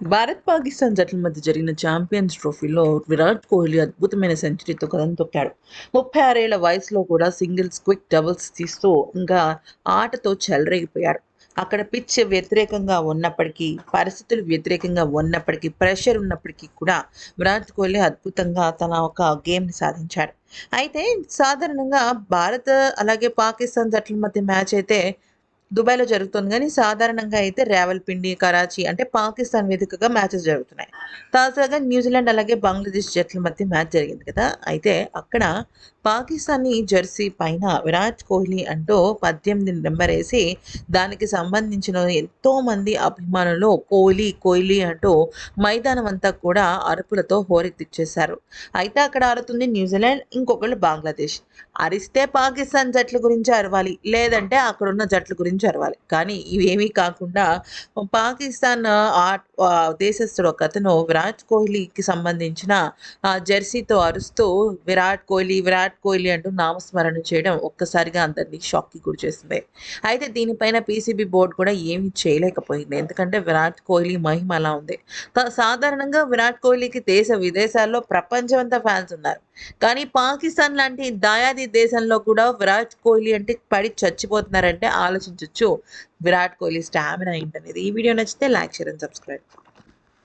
భారత్ పాకిస్తాన్ జట్ల మధ్య జరిగిన ఛాంపియన్స్ ట్రోఫీలో విరాట్ కోహ్లీ అద్భుతమైన సెంచరీతో కథం తొక్కాడు. ముప్పై ఆరేళ్ళ వయసులో కూడా సింగిల్స్ క్విక్ డబుల్స్ తీస్తూ ఇంకా ఆటతో చెలరేగిపోయాడు. అక్కడ పిచ్ వ్యతిరేకంగా ఉన్నప్పటికీ పరిస్థితులు వ్యతిరేకంగా ఉన్నప్పటికీ ప్రెషర్ ఉన్నప్పటికీ కూడా విరాట్ కోహ్లీ అద్భుతంగా తన ఒక గేమ్ని సాధించాడు. అయితే సాధారణంగా భారత్ అలాగే పాకిస్తాన్ జట్ల మధ్య మ్యాచ్ అయితే దుబాయ్లో జరుగుతుంది. కానీ సాధారణంగా అయితే రావల్పిండి కరాచీ అంటే పాకిస్తాన్ వేదికగా మ్యాచెస్ జరుగుతున్నాయి. తాజాగా న్యూజిలాండ్ అలాగే బంగ్లాదేశ్ జట్ల మధ్య మ్యాచ్ జరిగింది కదా. అయితే అక్కడ పాకిస్తానీ జెర్సీ పైన విరాట్ కోహ్లీ అంటూ పద్దెనిమిది నెంబర్ వేసి దానికి సంబంధించిన ఎంతో మంది అభిమానులు కోహ్లీ కోహ్లీ అంటూ మైదానం అంతా కూడా అరుపులతో హోరెత్తిచ్చేశారు. అయితే అక్కడ ఆడుతుంది న్యూజిలాండ్ ఇంకొకళ్ళు బంగ్లాదేశ్. అరిస్తే పాకిస్తాన్ జట్ల గురించి అరవాలి లేదంటే అక్కడ ఉన్న జట్ల గురించి అరవాలి. కానీ ఇవేమీ కాకుండా పాకిస్తాన్ దేశస్థుడు ఒక అతను విరాట్ కోహ్లీకి సంబంధించిన ఆ జెర్సీతో అరుస్తూ విరాట్ కోహ్లీ విరాట్ కోహ్లీ అంటూ నామస్మరణ చేయడం ఒక్కసారిగా అందరినీ షాక్కి గురి చేసింది అయితే దీనిపైన పీసీబీ బోర్డు కూడా ఏమీ చేయలేకపోయింది. ఎందుకంటే విరాట్ కోహ్లీ మహిమ అలా ఉంది. సాధారణంగా విరాట్ కోహ్లీకి దేశ విదేశాల్లో ప్రపంచమంతా ఫ్యాన్స్ ఉన్నారు. కానీ పాకిస్తాన్ లాంటి దాయాది దేశంలో కూడా విరాట్ కోహ్లీ అంటే పడి చచ్చిపోతున్నారంటే ఆలోచించవచ్చు విరాట్ కోహ్లీ స్టామినా ఏంటనేది. ఈ వీడియో నచ్చితే లైక్ షేర్ అండ్ సబ్స్క్రైబ్.